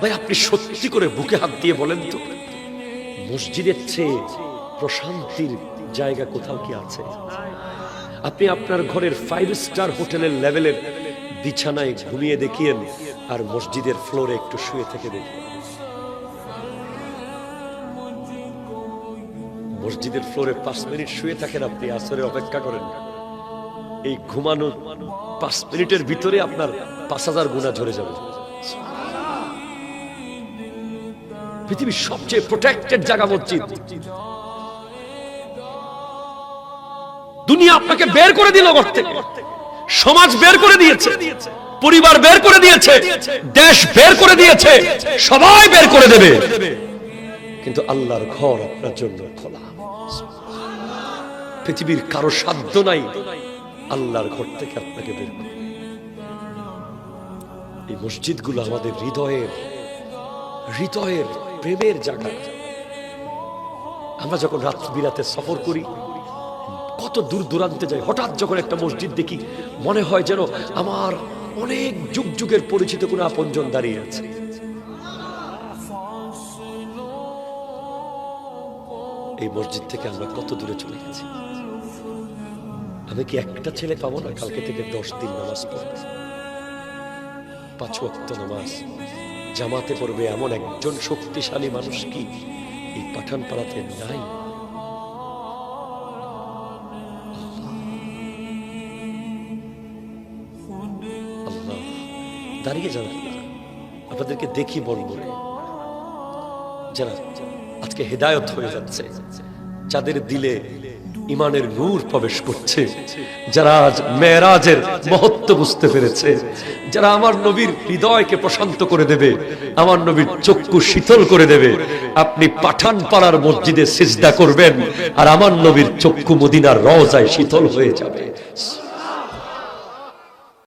ভাই, আপনি সত্যি করে বুকে হাত দিয়ে বলেন তো, মসজিদের চেয়ে প্রশান্তির জায়গা কোথাও কি আছে? আপনি আপনার ঘরের ফাইভ স্টার হোটেলের লেভেলের বিছানায় ঘুমিয়ে দেখিয়েন আর মসজিদের ফ্লোরে একটু শুয়ে থেকে দেখুন। মসজিদের ফ্লোরে পাঁচ মিনিট শুয়ে থাকেন আপনি, আসরে অপেক্ষা করেন। এই ঘুমানো পাঁচ মিনিটের ভিতরে আপনার পাঁচ হাজার গুণা ঝরে যাবে। পৃথিবীর সবচেয়ে প্রোটেক্টেড জায়গা মসজিদ। দুনিয়া আপনাকে বের করে দিল ঘর থেকে। সমাজ বের করে দিয়েছে। পরিবার বের করে দিয়েছে। দেশ বের করে দিয়েছে। সবাই বের করে দেবে। কিন্তু আল্লাহর ঘর আপনার জন্য খোলা। পৃথিবীর কারও সাধ্য নাই। আল্লাহর ঘর থেকে আপনাকে বের করে এই মসজিদগুলো আমাদের হৃদয়ের হৃদয়ের প্রেমের জায়গা। আমরা যখন রাত বিরাতে সফর করি, কত দূর দূরান্তে যাই, হঠাৎ যখন একটা মসজিদ দেখি, মনে হয় যেন আমার অনেক যুগ যুগের পরিচিত কোনো আপনজন দাঁড়িয়ে আছে। এই মসজিদ থেকে আমরা কত দূরে চলে গেছি। আমি কি একটা ছেলে পাবো না? কালকে থেকে দশ দিন নামাজ পড়বে। পাঁচ ওয়াক্ত নামাজ। জামাতে পড়বে এমন একজন শক্তিশালী মানুষ কি এই পাঠান পাড়াতে নাই দাঁড়িয়ে যান আপনাদেরকে দেখি মনে যারা আজকে হেদায়ত হয়ে যাচ্ছে, যাদের দিলে ইমানের নূর প্রবেশ করছে। যারা আজ মেয়েরাজের মহত্ব বুঝতে পেরেছে, যারা আমার নবীর হৃদয়কে প্রশান্ত করে দেবে, আমার নবীর চক্ষু শীতল করে দেবে, আপনি পাঠান পাড়ার মসজিদে সিজদা করবেন আর আমার নবীর চক্ষু মদিনার রজায় শীতল হয়ে যাবে।